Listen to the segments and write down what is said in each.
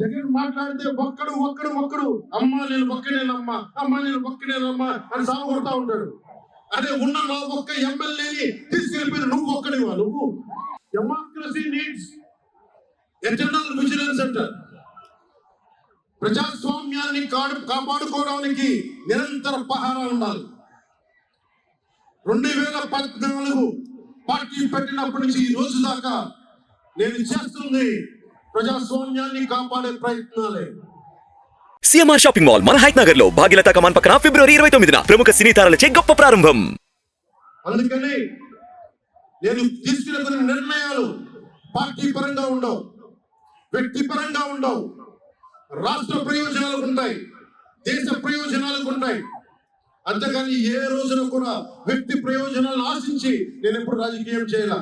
జగన్ మాట్లాడితే ఒక్కడు ఒక్కడు ఒక్కడు. అమ్మ నేను ఒక్కడేనమ్మ. అమ్మ నేను ఒక్కడేనమ్మ అని సాగు కొడతా ఉంటాడు. అదే ఉన్న నా ఒక్క ఎమ్మెల్యేని తీసుకెళ్ళిపోయిన నువ్వు ఒక్కడివా? నువ్వు. డెమోక్రసీ నీడ్స్ ఎటర్నల్ విజిలెన్స్ అంటారు ప్రజాస్వామ్యాన్ని కాడు కాపాడుకోవడానికి నిరంతర పహారా ఉండాలి. రెండు వేల పద్నాలుగు పార్టీ పెట్టినప్పటి నుంచి ఈ రోజు దాకా నేను చేస్తుంది ప్రజాస్వామ్యాన్ని కాపాడే ప్రయత్నాలే. సిఎంఆర్ షాపింగ్ మాల్ మన హైట్ నగర్లో భాగ్యలత కమాన్ పక్కన ఫిబ్రవరి ఇరవై తొమ్మిదిన ప్రముఖ సినీ తారలచే గొప్ప ప్రారంభం. అందుకని నేను తీసుకునే కొన్ని నిర్ణయాలు పార్టీ పరంగా ఉండవు వ్యక్తి పరంగా ఉండవు. రాష్ట్ర ప్రయోజనాలకు ఉంటాయి దేశ ప్రయోజనాలకు ఉంటాయి. అంతేగాని ఏ రోజున కూడా వ్యక్తి ప్రయోజనాలను ఆశించి నేను ఎప్పుడు రాజకీయం చేయాల.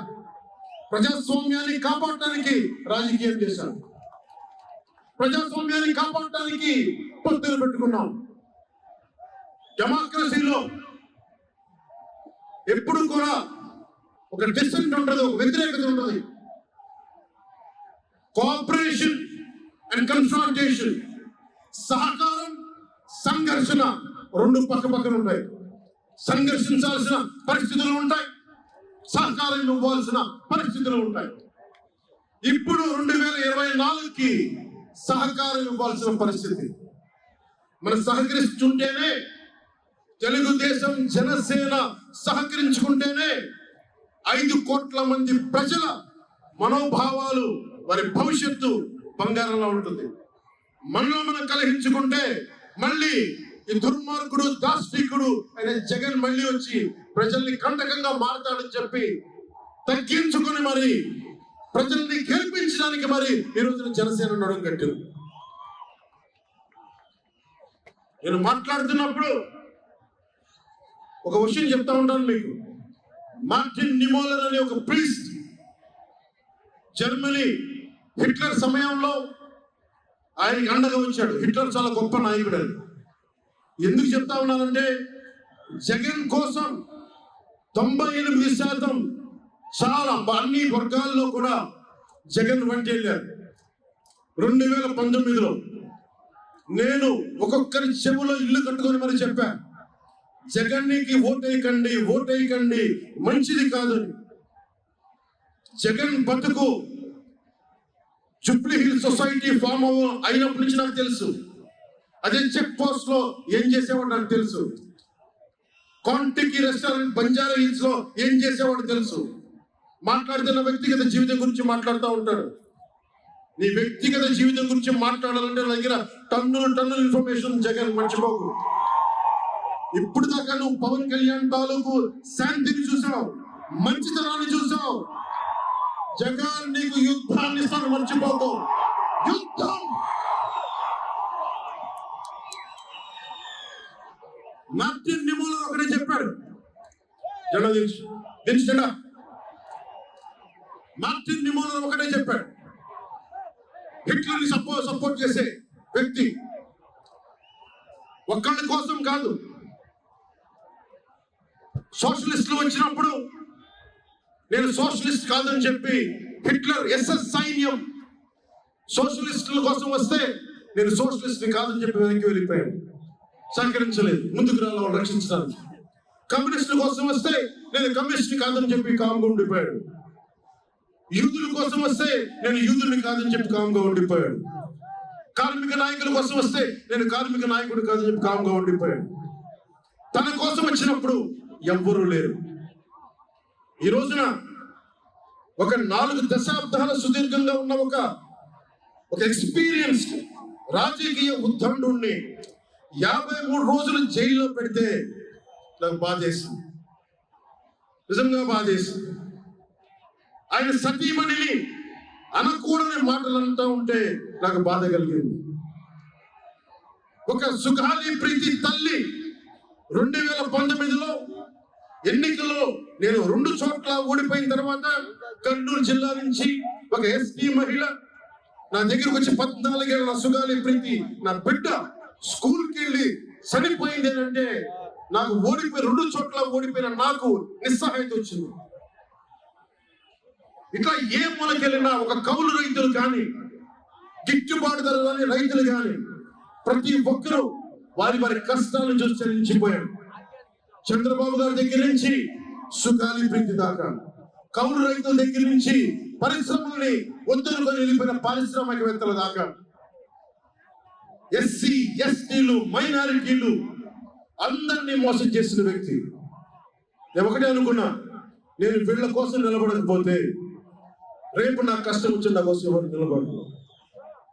ప్రజాస్వామ్యాన్ని కాపాడటానికి రాజకీయం చేశాను ప్రజాస్వామ్యాన్ని కాపాడటానికి పొత్తులు పెట్టుకున్నాం. డెమోక్రసీలో ఎప్పుడు కూడా ఒక డిస్టెంట్ ఉండదు ఒక వ్యతిరేకత ఉండదు కోఆపరేషన్ అండ్ కన్సల్టేషన్ సహకారం సంఘర్షణ రెండు పక్క పక్కన ఉంటాయి. సంఘర్షించాల్సిన పరిస్థితులు ఉంటాయి. సహకారం ఇవ్వాల్సిన పరిస్థితులు ఉంటాయి. ఇప్పుడు రెండు వేల ఇరవై నాలుగుకి సహకారం ఇవ్వాల్సిన పరిస్థితి. మనం సహకరిస్తుంటేనే తెలుగుదేశం జనసేన సహకరించుకుంటేనే ఐదు కోట్ల మంది ప్రజల మనోభావాలు వారి భవిష్యత్తు బంగారంలో ఉంటుంది. మనలో మనం కలహించుకుంటే మళ్ళీ ఈ దుర్మార్గుడు దాష్టికుడు అనే జగన్ మళ్ళీ వచ్చి ప్రజల్ని కంటకంగా మారతాడని చెప్పి తగ్గించుకుని మరి ప్రజల్ని గెలిపించడానికి మరి ఈ రోజున జనసేన నడుం కట్టింది. నేను మాట్లాడుతున్నప్పుడు ఒక విషయం చెప్తా ఉంటాను మీకు. మార్టిన్ నిమోలర్ అనే ఒక ప్రీస్ట్ జర్మనీ హిట్లర్ సమయంలో ఆయనకి అండగా ఉంచాడు. హిట్లర్ చాలా గొప్ప నాయకుడు అని ఎందుకు చెప్తా ఉన్నానంటే జగన్ కోసం తొంభై ఎనిమిది శాతం చాలా అన్ని వర్గాల్లో కూడా జగన్ వంటి వెళ్ళారు. రెండు వేల పంతొమ్మిదిలో నేను ఒక్కొక్కరి చెవులో ఇల్లు కట్టుకొని మరి చెప్పాను జగన్నికి ఓటేయకండి ఓటేయకండి మంచిది కాదని జగన్ బతుకు జుబ్లీ హిల్ సొసైటీ ఫామ్ అయినప్పటి నుంచి నాకు తెలుసు. అదే చెక్ పోస్ట్లో ఏం చేసేవాడు నాకు తెలుసు. కాంటికి రెస్టారెంట్ బంజారా హిల్స్లో ఏం చేసేవాడు తెలుసు. మాట్లాడుతున్న వ్యక్తిగత జీవితం గురించి మాట్లాడుతూ ఉంటాడు. నీ వ్యక్తిగత జీవితం గురించి మాట్లాడాలంటే నా దగ్గర టన్నులు టన్నుల ఇన్ఫర్మేషన్ జగన్ మర్చిపోకు. ఇప్పుడు దాకా నువ్వు పవన్ కళ్యాణ్ తాలూకు శాంతిని చూసావు మంచితనాన్ని చూసావు. జగన్ నీకు యుద్ధాన్ని ఇస్తాను మర్చిపోకు. యుద్ధం! మార్టిన్ నిమోలో ఒకటే చెప్పాడు. జెండా తెలుసు. తెలుసు జెండా? మార్టిన్ నిమోలో ఒకటే చెప్పాడు. హిట్లర్ని సపోర్ట్ చేసే వ్యక్తి. ఒక్కళ్ళ కోసం కాదు. సోషలిస్టులు వచ్చినప్పుడు నేను సోషలిస్ట్ కాదని చెప్పి హిట్లర్ ఎస్ఎస్ సైన్యం సోషలిస్టుల కోసం వస్తే నేను సోషలిస్ట్ కాదని చెప్పి వెనక్కి వెళ్ళిపోయాను. సహకరించలేదు. ముందుకు రాని వాళ్ళు రక్షించడానికి కమ్యూనిస్టుల కోసం వస్తే నేను కమ్యూనిస్ట్ కాదని చెప్పి కామ్గా ఉండిపోయాడు. యూదుల కోసం వస్తే నేను యూదుల్ని కాదని చెప్పి కామ్గా ఉండిపోయాడు. కార్మిక నాయకుల కోసం వస్తే నేను కార్మిక నాయకుడు కాదని చెప్పి కామ్గా ఉండిపోయాడు. తన కోసం వచ్చినప్పుడు ఎవ్వరూ లేరు. ఈ రోజున ఒక నాలుగు దశాబ్దాల సుదీర్ఘంగా ఉన్న ఒక ఒక ఎక్స్పీరియన్స్ రాజకీయ ఉద్దండుణ్ణి యాభై మూడు రోజులు జైల్లో పెడితే నాకు బాధేసింది నిజంగా బాధేసింది ఆయన సతీమణిని అనకూడని మాటలు అంటూ ఉంటే నాకు బాధ కలిగింది. ఒక సుఖాలి ప్రీతి తల్లి రెండు వేల పంతొమ్మిదిలో ఎన్నికల్లో నేను రెండు చోట్ల ఓడిపోయిన తర్వాత కర్నూలు జిల్లా నుంచి ఒక ఎస్పీ మహిళ నా దగ్గరకు వచ్చి పద్నాలుగేళ్ళ నా సుగాలి ప్రీతి నా బిడ్డ స్కూల్కి వెళ్ళి చనిపోయింది అంటే నాకు ఓడిపోయి రెండు చోట్ల ఓడిపోయిన నాకు నిస్సహాయత వచ్చింది. ఇట్లా ఏ మూలకెళ్ళినా ఒక కౌలు రైతులు కానీ గిట్టుబాటు ధర కానీ రైతులు కానీ ప్రతి ఒక్కరూ వారి వారి కష్టాలను చూసి చెల్లించిపోయారు చంద్రబాబు గారి దగ్గర నుంచి సుఖాలి ప్రీతి దాకా. కౌలు రైతుల దగ్గర నుంచి పరిశ్రమల్ని ఒత్తులుకొని వెళ్ళిపోయిన పారిశ్రామికవేత్తల దాకా. ఎస్సీ ఎస్టీలు మైనారిటీలు అందరినీ మోసం చేసిన వ్యక్తి. నేను ఒకటే అనుకున్నా నేను వీళ్ళ కోసం నిలబడకపోతే రేపు నాకు కష్టం వచ్చి నా కోసం ఎవరు నిలబడరు.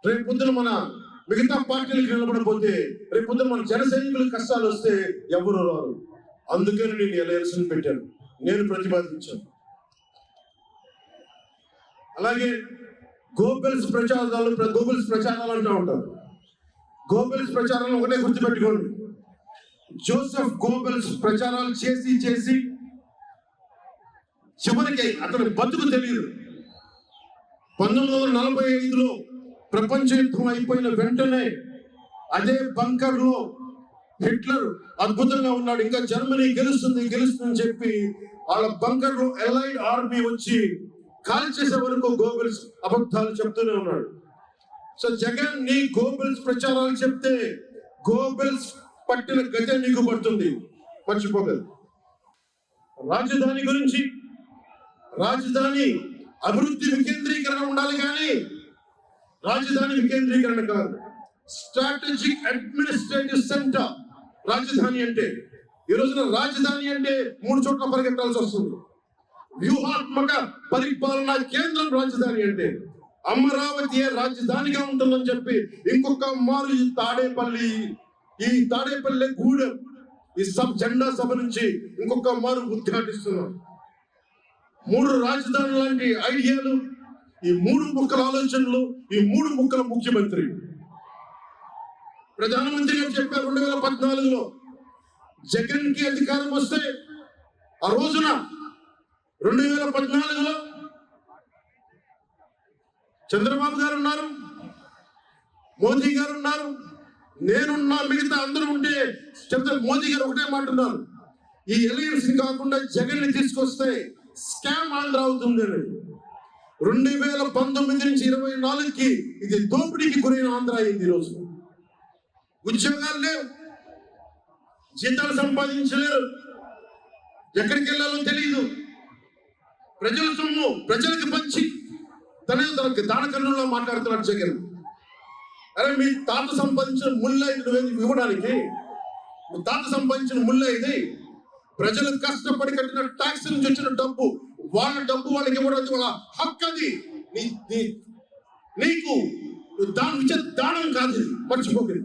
రేపు పొద్దున మన మిగతా పార్టీలకు నిలబడకపోతే రేపు పొద్దున మన జన సైనికులకు కష్టాలు వస్తే ఎవరు రారు. అందుకని నేను ఎలయన్స్ని పెట్టాను. నేను ప్రతిపాదించాను. అలాగే గోబెల్స్ ప్రచారాలు గోబెల్స్ ప్రచారాలు అంటూ ఉంటారు. గోబెల్స్ ప్రచారాలు ఒకటే గుర్తుపెట్టుకోండి. జోసెఫ్ గోబెల్స్ ప్రచారాలు చేసి చేసి చివరికి అతని బతుకు తెలియదు. పంతొమ్మిది వందల నలభై ఐదులో ప్రపంచ యుద్ధం అయిపోయిన వెంటనే అదే బంకర్లో హిట్లర్ అద్భుతంగా ఉన్నాడు. ఇంకా జర్మనీ గెలుస్తుంది గెలుస్తుందని చెప్పి వాళ్ళ బంకర్లో ఎలైడ్ ఆర్మీ వచ్చి కాల్ చేసే వరకు గోబెల్స్ అబద్ధాలు చెప్తూనే ఉన్నాడు. సో జగన్ నీ గోబెల్స్ ప్రచారాలు చెప్తే గోబెల్స్ పట్టిన గజ నీకు పడుతుంది. మర్చిపోగలదు రాజధాని గురించి రాజధాని అభివృద్ధి వికేంద్రీకరణ ఉండాలి కానీ రాజధాని వికేంద్రీకరణ కాదు. స్ట్రాటజిక్ అడ్మినిస్ట్రేటివ్ సెంటర్ రాజధాని అంటే ఈ రోజున రాజధాని అంటే మూడు చోట్ల పరిగెత్తాల్సి వస్తుంది. వ్యూహాత్మక పరిపాలనా కేంద్రం రాజధాని అంటే అమరావతి రాజధానిగా ఉంటుందని చెప్పి ఇంకొక మారు ఈ తాడేపల్లి ఈ తాడేపల్లి గూడెం ఈ సబ్ జెండా సభ నుంచి ఇంకొక మారు ఉద్ఘాటిస్తున్నాం. మూడు రాజధాని లాంటి ఐడియాలు ఈ మూడు ముక్కల ఆలోచనలు ఈ మూడు ముక్కల ముఖ్యమంత్రి. ప్రధానమంత్రి గారు చెప్పారు రెండు వేల పద్నాలుగులో జగన్కి అధికారం వస్తే ఆ రోజున రెండు వేల పద్నాలుగులో చంద్రబాబు గారు ఉన్నారు మోదీ గారు ఉన్నారు నేనున్నా మిగతా అందరూ ఉంటే చంద్ర మోదీ గారు ఒకటే మాట ఉన్నారు. ఈ ఎలయన్స్ కాకుండా జగన్ని తీసుకొస్తే స్కామ్ ఆంధ్ర అవుతుంది అని. రెండు వేల పంతొమ్మిది నుంచి ఇరవై నాలుగుకి ఇది దోపిడీకి గురైన ఆంధ్ర అయింది ఈరోజు ఉద్యోగాలు లేవు జీతాలు సంపాదించలేరు. ఎక్కడికి వెళ్ళాలో తెలియదు ప్రజల సొమ్ము ప్రజలకు పంచి తనే తనకి దానకన్నుల్లో మాట్లాడుతున్నాడు జగన్. అరే మీ తాత సంపాదించిన ముళ్ళ ఇది ఇవ్వడానికి? తాత సంపాదించిన ముళ్ళ ఇది ప్రజలు కష్టపడి కట్టిన ట్యాక్స్ నుంచి వచ్చిన డబ్బు. వాళ్ళ డబ్బు వాళ్ళకి ఇవ్వడం వాళ్ళ హక్కు అది. నీ నీకు దాని ఇచ్చే దానం కాదు మర్చిపోకరి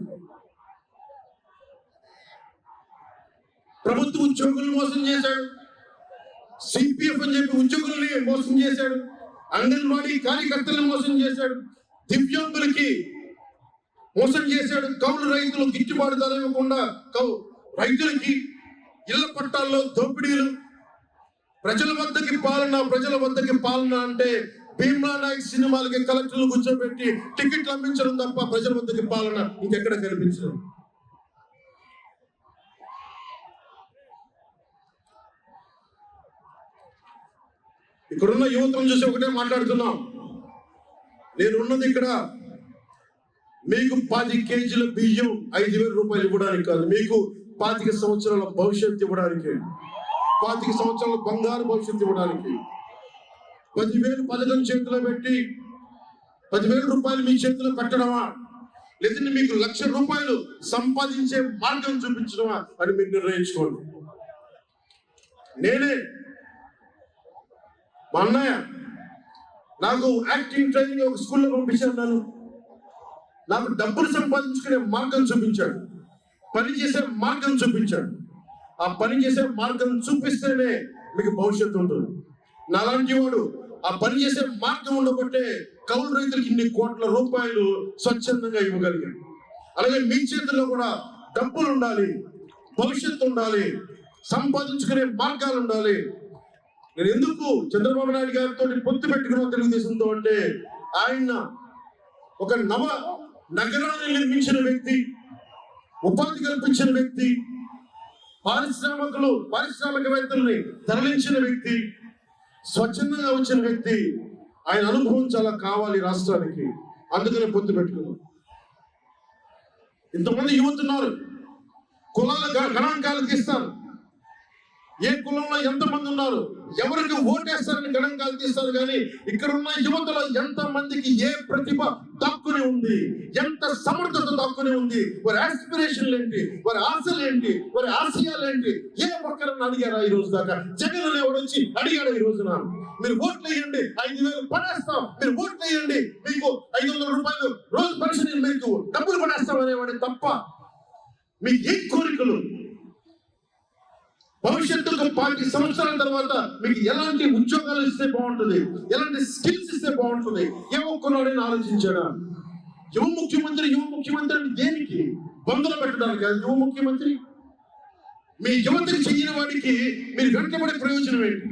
ప్రభుత్వ ఉద్యోగులను మోసం చేశాడు. సిపిఎఫ్ అని చెప్పి ఉద్యోగుల్ని మోసం చేశాడు. అంగన్వాడీ కార్యకర్తలను మోసం చేశాడు. దివ్యాంగులకి మోసం చేశాడు. కౌలు రైతులు గిట్టుబాటు ధర ఇవ్వకుండా కౌ రైతులకి ఇళ్ళ పట్టాల్లో దోపిడీలు. ప్రజల వద్దకి పాలన ప్రజల వద్దకి పాలన అంటే భీమ్లా నాయక్ సినిమాలకి కలెక్టర్లు కూర్చోబెట్టి టికెట్లు అమ్మించడం తప్ప ప్రజల వద్దకి పాలన ఇంకెక్కడ కనిపించడం ఇక్కడున్న యువతను చూసి ఒకటే మాట్లాడుతున్నాం. నేను ఉన్నది ఇక్కడ మీకు పాతి కేజీల బియ్యం ఐదు వేల రూపాయలు ఇవ్వడానికి కాదు మీకు పాతిక సంవత్సరాల భవిష్యత్తు ఇవ్వడానికి పాతిక సంవత్సరాల బంగారు భవిష్యత్తు ఇవ్వడానికి. పదివేలు పథకం చేతిలో పెట్టి పదివేల రూపాయలు మీ చేతిలో పెట్టడమా? లేదంటే మీకు లక్ష రూపాయలు సంపాదించే మార్గం చూపించడమా అని మీరు నిర్ణయించుకోండి. నేనే మా అన్నయ్య నాకు యాక్టింగ్ ట్రైనింగ్ ఒక స్కూల్లో పంపించాను నన్ను. నాకు డబ్బులు సంపాదించుకునే మార్గం చూపించాడు. పని చేసే మార్గం చూపించాడు. ఆ పని చేసే మార్గం చూపిస్తేనే మీకు భవిష్యత్తు ఉంటుంది. నాలాంటి వాడు ఆ పని చేసే మార్గం ఉండబట్టే కౌలు రైతులకు ఇన్ని కోట్ల రూపాయలు స్వచ్ఛందంగా ఇవ్వగలిగాడు. అలాగే మీ చేతుల్లో కూడా డబ్బులు ఉండాలి భవిష్యత్తు ఉండాలి సంపాదించుకునే మార్గాలు ఉండాలి నేను ఎందుకు చంద్రబాబు నాయుడు గారితో పొత్తు పెట్టుకున్న తెలుగుదేశంతో అంటే ఆయన ఒక నవ నగరాన్ని నిర్మించిన వ్యక్తి ఉపాధి కల్పించిన వ్యక్తి పారిశ్రామికులు పారిశ్రామికవేత్తల్ని తరలించిన వ్యక్తి స్వచ్ఛందంగా వచ్చిన వ్యక్తి ఆయన అనుభవం చాలా కావాలి రాష్ట్రానికి. అందుకనే పొత్తు పెట్టుకున్నాం. ఇంతమంది యువతున్నారు. కులాల గ- గణాంకాలు తీస్తారు. ఏ కులంలో ఎంతమంది ఉన్నారు? ఎవరికి ఓటేస్తారని గణాంకాలు తీస్తారు కానీ ఇక్కడ ఉన్న యువతలో ఎంత మందికి ఏ ప్రతిభ దక్కుని ఉంది? ఎంత సమర్థత దక్కుని ఉంది? వారి ఆస్పిరేషన్లు ఏంటి? వారి ఆశలు ఏంటి? వారి ఆశయాలు ఏంటి? ఏ ఒక్కరన్నా అడిగారా ఈ రోజు దాకా? జగన్ అనేవాడు వచ్చి అడిగాడు ఈ రోజున? మీరు ఓట్లు వేయండి ఐదు వేలు పడేస్తాం. మీరు ఓట్లు వేయండి మీకు ఐదు వందల రూపాయలు రోజు పెన్షన్ మీకు డబ్బులు పడేస్తాం అనేవాడు తప్ప మీకు ఏ కోరికలు భవిష్యత్తుకు పాతి సంవత్సరాల తర్వాత మీకు ఎలాంటి ఉద్యోగాలు ఇస్తే బాగుంటుంది? ఎలాంటి స్కిల్స్ ఇస్తే బాగుంటుంది? ఏ ఒక్కనాడని ఆలోచించాడా యువ ముఖ్యమంత్రి యువ ముఖ్యమంత్రి దేనికి? బంధులు పెట్టడానికి కాదు యువ ముఖ్యమంత్రి. మీ యువతకి చెయ్యని వాడికి మీరు వెంటబడే ప్రయోజనం ఏంటి?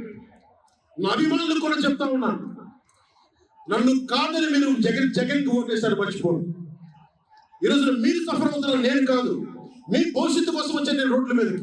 నా అభిమానులకు కూడా చెప్తా ఉన్నాను నన్ను కాదని మీరు జగన్ జగన్కి ఓటేశారు మర్చిపోను. ఈరోజు మీరు సఫర్ అవుతున్నారు నేను కాదు. మీ భవిష్యత్తు కోసం వచ్చే నేను రోడ్ల మీదకి.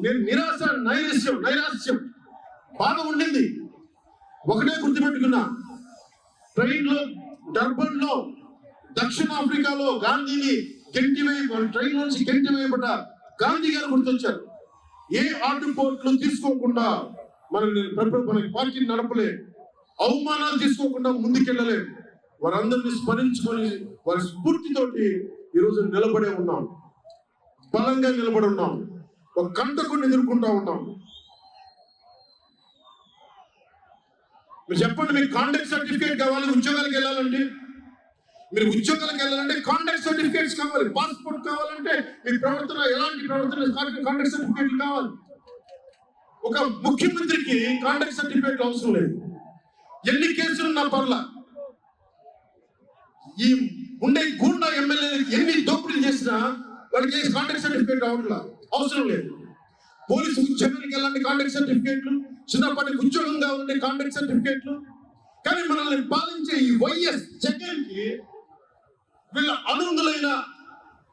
నేను నిరాశ నైరాశ్యం నైరాశ్యం. బాధ ఉండింది. ఒకటే గుర్తుపెట్టుకున్నా. ట్రైన్లో డర్బన్లో దక్షిణాఫ్రికాలో గాంధీని గెంటి వేయ ట్రైన్ నుంచి గెంటి వేయబడ్డ గాంధీ గారు గుర్తొచ్చారు. ఏ ఆటుపోట్లు తీసుకోకుండా మనం మన పార్టీని నడపలే అవమానాలు తీసుకోకుండా ముందుకెళ్ళలేం. వారందరినీ స్మరించుకొని వారి స్ఫూర్తితోటి ఈరోజు నిలబడే ఉన్నాం. బలంగా నిలబడి ఉన్నాం. ఒక కంటకుండా ఎదుర్కొంటా ఉంటాం. మీరు చెప్పండి మీకు కాంటాక్ట్ సర్టిఫికేట్ కావాలి ఉద్యోగాలకు వెళ్ళాలంటే? మీరు ఉద్యోగాలకు వెళ్ళాలంటే కాంటాక్ట్ సర్టిఫికేట్స్ కావాలి పాస్పోర్ట్ కావాలంటే మీ ప్రవర్తన ఎలాంటి ప్రవర్తన కాంటాక్ట్ సర్టిఫికేట్లు కావాలి. ఒక ముఖ్యమంత్రికి కాంటాక్ట్ సర్టిఫికేట్ అవసరం లేదు. ఎన్ని కేసులు నా పర్ల. ఈ ఉండే గూండా ఎమ్మెల్యే ఎన్ని దోపిడీలు చేసినా వాళ్ళకి కాంటాక్ట్ సర్టిఫికేట్ రావట్లా. అవసరం లేదు. పోలీసు ఉద్యోగానికి ఎలాంటి కాంట్రాక్ట్ సర్టిఫికేట్లు? చిన్నప్పటి ఉద్యోగంగా ఉండే కాంట్రాక్ట్ సర్టిఫికేట్లు? కానీ మనల్ని పాలించే ఈ వైఎస్ జగన్కి వీళ్ళ అనుందులైన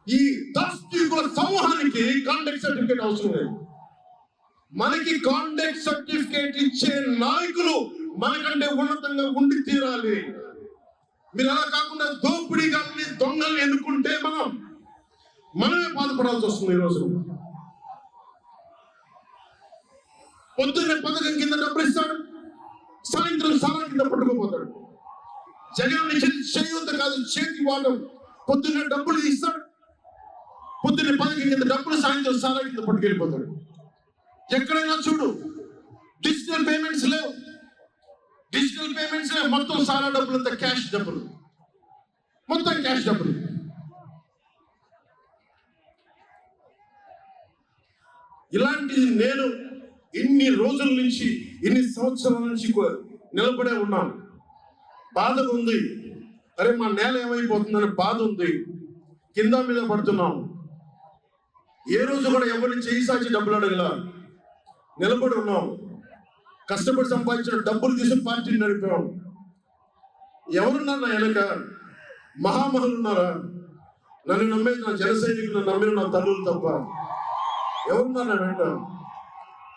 ఈ దాస్తికుల సమూహానికి కాంట్రాక్ట్ సర్టిఫికేట్ అవసరం లేదు. మనకి కాంట్రాక్ట్ సర్టిఫికేట్ ఇచ్చే నాయకులు మనకంటే ఉన్నతంగా ఉండి తీరాలి. మీరు అలా కాకుండా దోపిడీ దొంగల్ని ఎన్నుకుంటే మనం మనమే బాధపడాల్సి వస్తుంది ఈరోజు పొద్దున్నే పథకం కింద డబ్బులు ఇస్తాడు సాయంత్రం సారా కింద పట్టుకుపోతాడు. జగన్ నుంచి చేయూత కాదు చేతి వాడడం పొద్దున్నే డబ్బులు ఇస్తాడు పొద్దున్నే పథకం కింద డబ్బులు సాయంత్రం సారా కింద పట్టుకెళ్ళిపోతాడు. ఎక్కడైనా చూడు డిజిటల్ పేమెంట్స్ లేవు. డిజిటల్ పేమెంట్స్ లేవు మొత్తం సారా డబ్బులు అంతా క్యాష్ డబ్బులు. మొత్తం క్యాష్ డబ్బులు. ఇలాంటిది నేను ఇన్ని రోజుల నుంచి ఇన్ని సంవత్సరాల నుంచి నిలబడే ఉన్నాను. బాధ ఉంది. అరే మా నేల ఏమైపోతుందని బాధ ఉంది. కింద మీద పడుతున్నాం. ఏ రోజు కూడా ఎవరిని చేయి సాచి డబ్బులు అడగలా. నిలబడి ఉన్నాం. కష్టపడి సంపాదించిన డబ్బులు తీసి పార్టీని నడిపాం. ఎవరున్నారు నా వెనక? మహామహులు ఉన్నారా? నన్ను నమ్మే నా జన సైనికులు నమ్మిన నా తల్లులు తప్ప. ఎవరున్నారు నా వెంట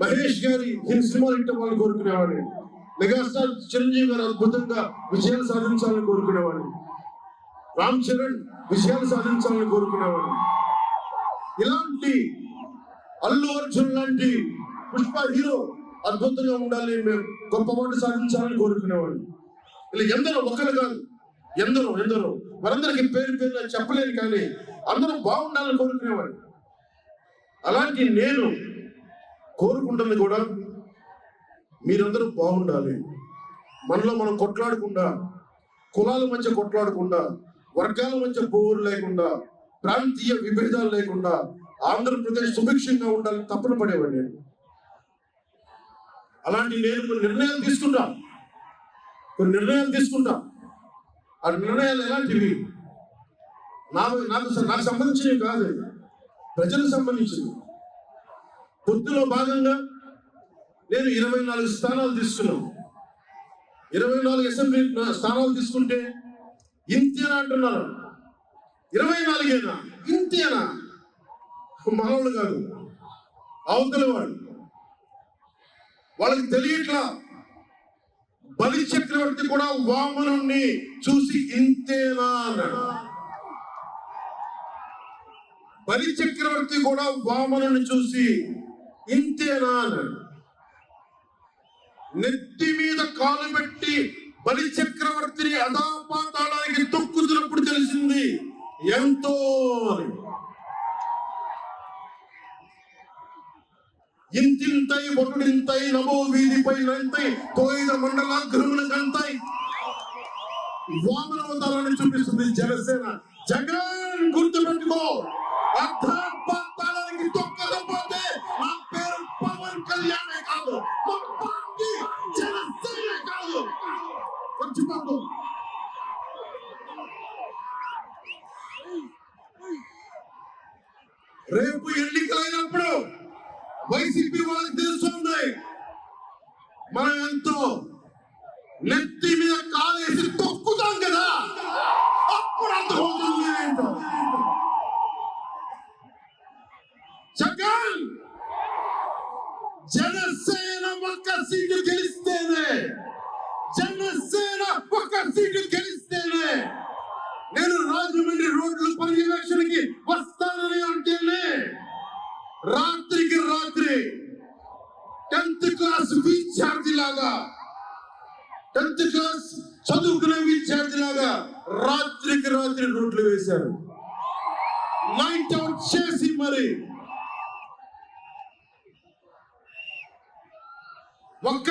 మహేష్ గారి సినిమాలు సినిమా హిట్ కోరుకునేవాడిని. మెగాస్టార్ చిరంజీవి గారు అద్భుతంగా విజయాలు సాధించాలని కోరుకునేవాడిని. రామ్ చరణ్ విజయాలు సాధించాలని కోరుకునేవాడిని. ఇలాంటి అల్లు అర్జున్ లాంటి పుష్ప హీరో అద్భుతంగా ఉండాలి మేము గొప్ప మాట సాధించాలని కోరుకునేవాడిని. ఇలా ఎందరో ఒకరు కాదు ఎందరో ఎందరో వారందరికీ పేరు పేరు చెప్పలేను కానీ అందరూ బాగుండాలని కోరుకునేవాడు అలాంటి నేను కోరుకుంటుంది కూడా మీరందరూ బాగుండాలి. మనలో మనం కొట్లాడకుండా కులాల మధ్య కొట్లాడకుండా వర్గాల మధ్య పోరు లేకుండా ప్రాంతీయ విభేదాలు లేకుండా ఆంధ్రప్రదేశ్ సుభిక్షంగా ఉండాలని తప్పన పడేవాడు నేను. అలాంటి నేను కొన్ని నిర్ణయాలు తీసుకుంటా. కొన్ని నిర్ణయాలు తీసుకుంటా. ఆ నిర్ణయాలు ఎలాంటివి? నాకు నాకు నాకు సంబంధించినవి కాదు. ప్రజలకు సంబంధించినవి. పొత్తులో భాగంగా నేను ఇరవై నాలుగు స్థానాలు తీసుకున్నాను. ఇరవై నాలుగు అసెంబ్లీ స్థానాలు తీసుకుంటే ఇంతేనా అంటున్నారు. ఇరవై నాలుగేనా? ఇంతేనా మనవాళ్ళు కాదు అవతల వాడు. వాళ్ళకి తెలియట్లా బలి చక్రవర్తి కూడా వామనుణ్ణి చూసి ఇంతేనా అన్నాడు. బలి చక్రవర్తి కూడా వామనుని చూసి ఇంతేనా అన్నాడు. నెత్తి మీద కాలు పెట్టి బలి చక్రవర్తిని అదాపాతాళానికి తొక్కుతున్నప్పుడు తెలిసింది ఎంతో అని. ఇంతింతై ఒకటింతై నమో వీధిపై నంతై తోయిన మండలాగ్రముల కంతై వామనవతారాన్ని చూపిస్తుంది జనసేన. జగన్ గుర్తుపెట్టుకో. అర్థం తొక్కకపోతే నా పేరు పవన్ కళ్యాణే కాదు మా పార్టీ జనసేన కాదు మర్చిపోకు రేపు ఎన్నికలైనప్పుడు వైసీపీ వాళ్ళకి తెలుస్తుంది మనం ఎంతో నెత్తి మీద కాలేసి తొక్కుతాం కదా అప్పుడు అర్థమవుతుంది ఏంటో జగన్ జనసేన ఒక్క సీటు గెలిస్తేనే జనసేన ఒక్క సీటు గెలిస్తేనే నేను రాజమండ్రి రోడ్లు పర్యవేక్షణకి వస్తానని అంటేనే రాత్రికి రాత్రి టెన్త్ క్లాస్ విద్యార్థి లాగా టెన్త్ క్లాస్ చదువుకునే విద్యార్థి లాగా రాత్రికి రాత్రి రోడ్లు వేశారు నైట్ అవుట్ చేసి మరి ఒక్క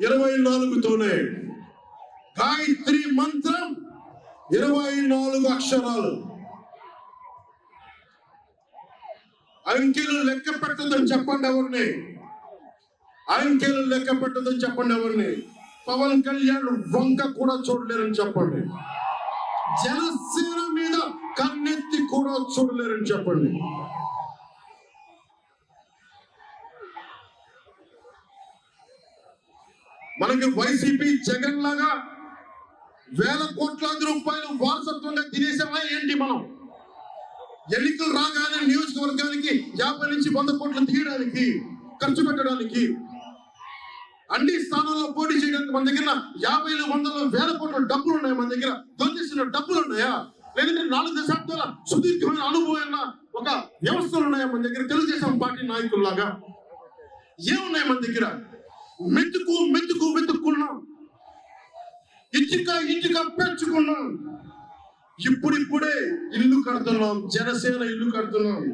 ఇరవై నాలుగుతోనే గాయత్రి మంత్రం ఇరవై నాలుగు అక్షరాలు. అంకెలు లెక్క పెట్టదని చెప్పండి ఎవరిని? అంకెలు లెక్క పెట్టదని చెప్పండి ఎవరిని? పవన్ కళ్యాణ్ వంక కూడా చూడలేరని చెప్పండి. జనసేన మీద కన్నెత్తి కూడా చూడలేరని చెప్పండి. మనకి వైసీపీ జగన్ లాగా వేల కోట్లాది రూపాయలు వారసత్వంగా తినేసామా ఏంటి మనం? ఎన్నికలు రాగానే నియోజకవర్గానికి యాభై నుంచి వంద కోట్లు తీయడానికి ఖర్చు పెట్టడానికి అన్ని స్థానాల్లో పోటీ చేయడానికి మన దగ్గర యాభైలు వందలు వేల కోట్ల డబ్బులు ఉన్నాయి మన దగ్గర. దొంగేసిన డబ్బులు ఉన్నాయా? లేదంటే నాలుగు దశాబ్దాల సుదీర్ఘమైన అనుభవం ఒక వ్యవస్థలు ఉన్నాయా మన దగ్గర? తెలుగుదేశం పార్టీ నాయకుల్లాగా. ఏమున్నాయి మన దగ్గర? మెతుకు మెతుకు వెతుక్కున్నాం. ఇటుక ఇటుక పెంచుకున్నాం. ఇప్పుడిప్పుడే ఇల్లు కడుతున్నాం జనసేన ఇల్లు కడుతున్నాం.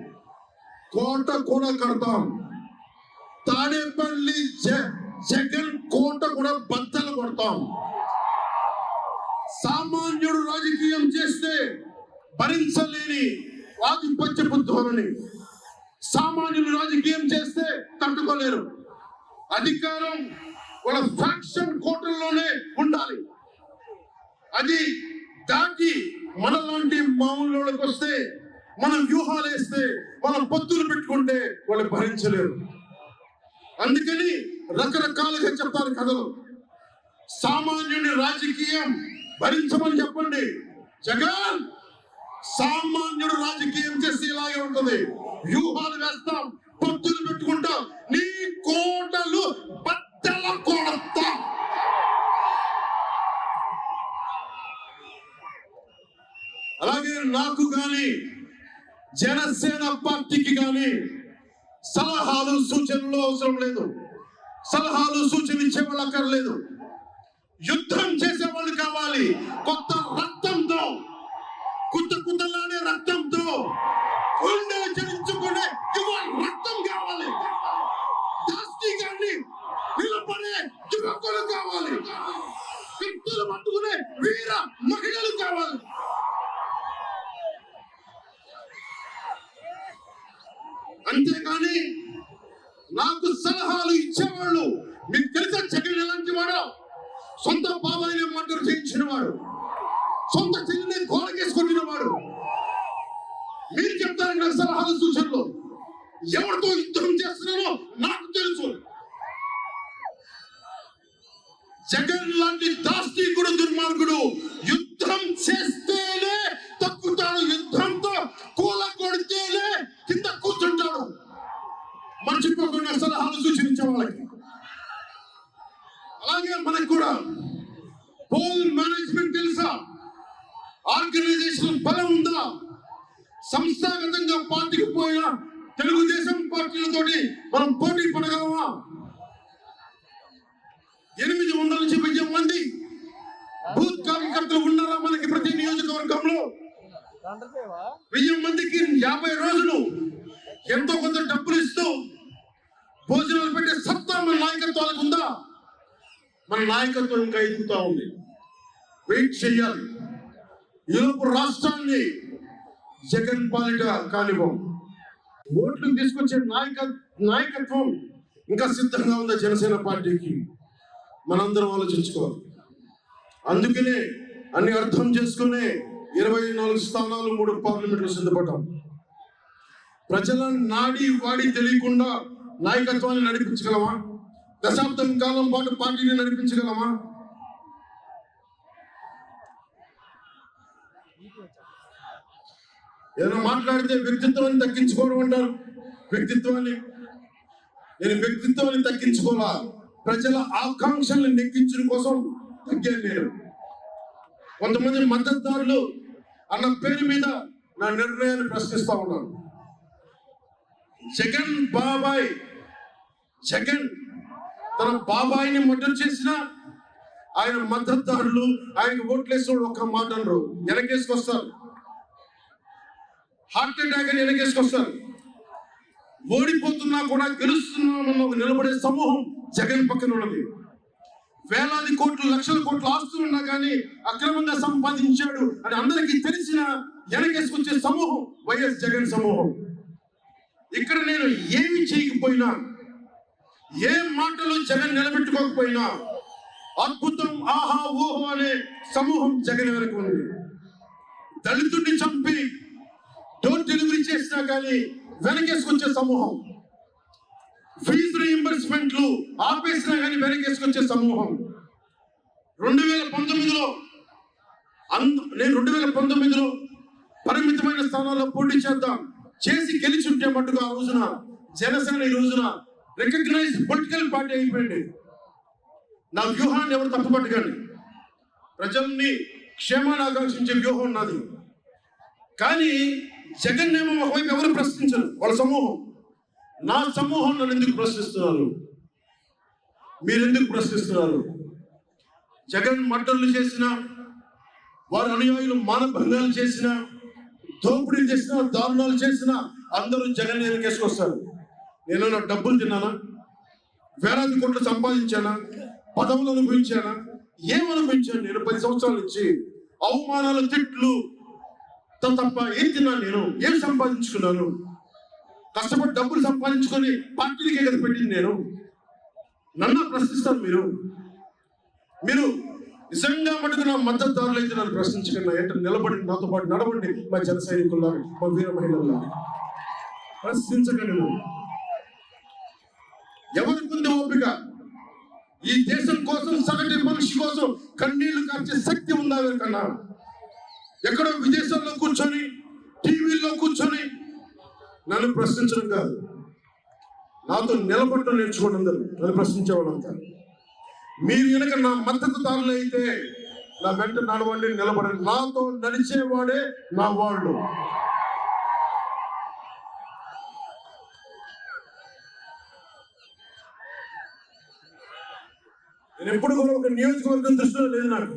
కోట కూడా కడతాం. తాడేపల్లి జ- జగన్ కోట కూడా బద్దలు కొడతాం. సామాన్యుడు రాజకీయం చేస్తే భరించలేని ఆధిపత్యపు ధోరణి. సామాన్యులు రాజకీయం చేస్తే తట్టుకోలేరు. అధికారం వాళ్ళ ఫ్యాక్షన్ కోటల్లోనే ఉండాలి. అది దాటి మనలాంటి మామూలు వస్తే మనం వ్యూహాలు వేస్తే మనం పొత్తులు పెట్టుకుంటే వాళ్ళు భరించలేరు. అందుకని రకరకాలుగా చెప్తారు కథలు. సామాన్యుని రాజకీయం భరించమని చెప్పండి. జగన్ సామాన్యుడు రాజకీయం చేస్తే ఇలాగే ఉంటుంది. వ్యూహాలు వేస్తాం పొత్తులు పెట్టుకుంటాం. కోడలు కోటలు కొడత అలాగే నాకు గాని జనసేన పార్టీకి గాని సలహాలు సూచనలు అవసరం లేదు. సలహాలు సూచనలు ఇచ్చేవాళ్ళు అక్కర్లేదు. యుద్ధం చేసేవాళ్ళు కావాలి. కొత్త రక్తంతో కుత్త కుత్తలాడే రక్తంతో గుండెలు చరించుకునే యువ రక్తం కావాలి దాస్తి గాని నిలబడే యువకులు కావాలి వ్యక్తులు వీర మహిళలు కావాలి. అంతేగాని నాకు సలహాలు ఇచ్చేవాళ్ళు మీకు తెలుసా జగన్ ఎలాంటి వాడు? సొంత బాబాయిని మర్డర్ చేయించిన వాడు సొంత చెల్లిని గోడకేసుకొట్టిన వాడు మీరు చెప్తారు సలహాలు సూచనలు. ఎవరితో యుద్ధం చేస్తున్నారో నాకు తెలుసు. జగన్ లాంటి దాస్తికుడు దుర్మార్గుడు యుద్ధం చేస్తేనే తక్కుతాడు యుద్ధంతో కూల కొడితేనే కింద కూర్చుంటాడు మర్చిపోకుండా సలహాలు సూచించే వాళ్ళకి అలాగే మనకు కూడా పోల్ మేనేజ్మెంట్ తెలుసా ఆర్గనైజేషన్ బలం ఉందా సంస్థాగతంగా పార్టీకి పోయిన తెలుగుదేశం పార్టీలతోటి మనం పోటీ పడగలమా ఎనిమిది వందల నుంచి వెయ్యి మంది బూత్ కార్యకర్తలు ఉన్నారా మనకి ప్రతి నియోజకవర్గంలో వెయ్యి మందికి యాభై రోజులు ఎంతో కొంత డబ్బులు ఇస్తూ భోజనాలు పెట్టే సత్తా మన నాయకత్వాలకు ఉందా మన నాయకత్వం ఇంకా ఎదుగుతా ఉంది వెయిట్ చేయాలి. ఈలోపు రాష్ట్రాన్ని జగన్ పాలిట కానివ్వం. ఓట్లు తీసుకొచ్చే నాయక నాయకత్వం ఇంకా సిద్ధంగా ఉందా జనసేన పార్టీకి? మనందరం ఆలోచించుకోవాలి. అందుకనే అన్ని అర్థం చేసుకునే ఇరవై నాలుగు స్థానాలు మూడు పార్లమెంట్లు సిద్ధపడ్డాం. ప్రజల నాడి వాడి తెలియకుండా నాయకత్వాన్ని నడిపించగలమా? దశాబ్దం కాలం పాటు పార్టీని నడిపించగలమా? ఏదైనా మాట్లాడితే వ్యక్తిత్వాన్ని తగ్గించుకోవడం అంటారు. వ్యక్తిత్వాన్ని నేను వ్యక్తిత్వాన్ని తగ్గించుకోవాలా. ప్రజల ఆకాంక్షల్ని నెగ్గించడం కోసం తగ్గాను నేను. కొంతమంది మద్దతుదారులు అన్న పేరు మీద నా నిర్ణయాన్ని ప్రశ్నిస్తా ఉన్నాను జగన్ బాబాయ్ జగన్ తన బాబాయిని మద్దతు చేసిన ఆయన మద్దతుదారులు ఆయన ఓట్లేసిన ఒక్క మాట అనరు. వెనకేసుకొస్తారు. హార్ట్ అటాక్ అని వెనకేసుకొస్తారు ఓడిపోతున్నా కూడా గెలుస్తున్నామన్న ఒక నిలబడే సమూహం జగన్ పక్కన ఉన్నది. వేలాది కోట్లు లక్షల కోట్లు ఆస్తులు ఉన్నా కానీ అక్రమంగా సంపాదించాడు అని అందరికీ తెలిసిన వెనకేసుకొచ్చే సమూహం వైఎస్ జగన్ సమూహం. ఇక్కడ నేను ఏమి చేయకపోయినా ఏ మాటలు జగన్ నిలబెట్టుకోకపోయినా అద్భుతం ఆహా ఓహో అనే సమూహం జగన్ వెనక ఉంది. దళితుడిని చంపి డోర్ డెలివరీ చేసినా కానీ వెనకేసుకొచ్చే సమూహం. ఫీజు రీఎంబర్స్మెంట్లు ఆపేసినా కానీ వెనకేసుకొచ్చే సమూహం. రెండు వేల పంతొమ్మిదిలో అందు నేను రెండు వేల పంతొమ్మిదిలో పరిమితమైన స్థానాల్లో పోటీ చేద్దాం చేసి గెలిచి ఉంటే మట్టుకు ఆ రోజున జనసేన ఈ రోజున రికగ్నైజ్ పొలిటికల్ పార్టీ అయిపోయింది. నా వ్యూహాన్ని ఎవరు తప్పుపట్టకండి. ప్రజల్ని క్షేమాన్ని ఆకాంక్షించే వ్యూహం నాది. కానీ జగన్ ఏమో ఒకవైపు ఎవరు ప్రశ్నించరు? వాళ్ళ సమూహం. నా సమూహం నన్ను ఎందుకు ప్రశ్నిస్తున్నారు? మీరు ఎందుకు ప్రశ్నిస్తున్నారు? జగన్ మడ్డలు చేసిన వారి అనుయాయులు మానభంగాలు చేసిన దోపిడీలు చేసిన దారుణాలు చేసిన అందరూ జగన్ కేసుకొస్తారు. నేను నా డబ్బులు తిన్నానా? వేలాది కోట్లు సంపాదించానా? పదవులు అనుభవించానా? ఏమనుభవించాను నేను? పది సంవత్సరాల నుంచి అవమానాల తిట్లు తప్ప ఏం తిన్నాను నేను? ఏం సంపాదించుకున్నాను? కష్టపడి డబ్బులు సంపాదించుకొని పార్టీలకే కదా పెట్టింది నేను. నన్ను ప్రశ్నిస్తాను మీరు. మీరు నిజంగా మటుకు నా మద్దతుదారులు అయితే నన్ను ప్రశ్నించకుండా. ఏంటంటే నిలబడి నాతో పాటు నడవండి. మా జన సైనికుల్లా మా వీర మహిళల్లా ప్రశ్నించకండి ఎవరికి ఉంది ఓపిక? ఈ దేశం కోసం సగటి మనిషి కోసం కన్నీళ్ళు కార్చే శక్తి ఉందా వీరికన్నా ఎక్కడో విదేశాల్లో కూర్చొని టీవీల్లో కూర్చొని నన్ను ప్రశ్నించడం కాదు. నాతో నిలబడటం నేర్చుకోండి అందరూ నన్ను ప్రశ్నించేవాళ్ళంతా మీరు కనుక నా మద్దతుదారులు అయితే నా వెంట నడవండి నిలబడండి. నాతో నడిచేవాడే నా వాళ్ళు. నేను ఎప్పుడు కూడా ఒక నియోజకవర్గం దృష్టిలో లేదు నాకు.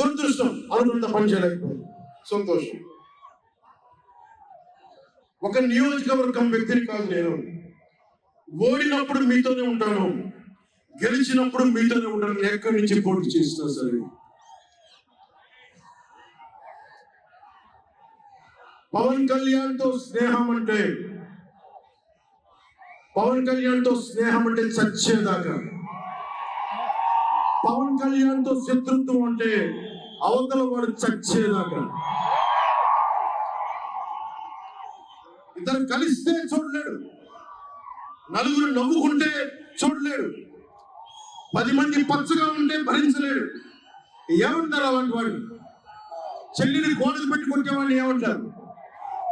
దురదృష్టం. అనుకున్న పని చేయలేకపోయింది సంతోషం. ఒక నియోజకవర్గం వ్యక్తిని కాదు నేను. ఓడినప్పుడు మీతోనే ఉంటాను. గెలిచినప్పుడు మీతోనే ఉంటాను. ఎక్కడి నుంచి పోటీ చేసినా సరే. పవన్ కళ్యాణ్తో స్నేహం అంటే పవన్ కళ్యాణ్తో స్నేహం అంటే చచ్చేదాకా. పవన్ కళ్యాణ్తో శత్రుత్వం అంటే అవతల వాడు చచ్చేదాకా. ఇద్దరు కలిస్తే చూడలేడు. నలుగురు నవ్వుకుంటే చూడలేడు. పది మంది పచ్చగా ఉంటే భరించలేడు. ఏమంటారు అలాంటి వాడు చెల్లిని గోడలు పెట్టి కొట్టేవాడిని ఏమంటారు?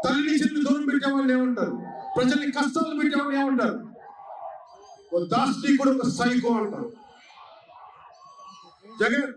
తల్లిని చెల్లి దూరం పెట్టేవాడిని ఏమంటారు? ప్రజల్ని కష్టాలు పెట్టేవాడిని ఏమంటారు? ఒక దాస్తి కూడా ఒక సైకో అంటారు. జగన్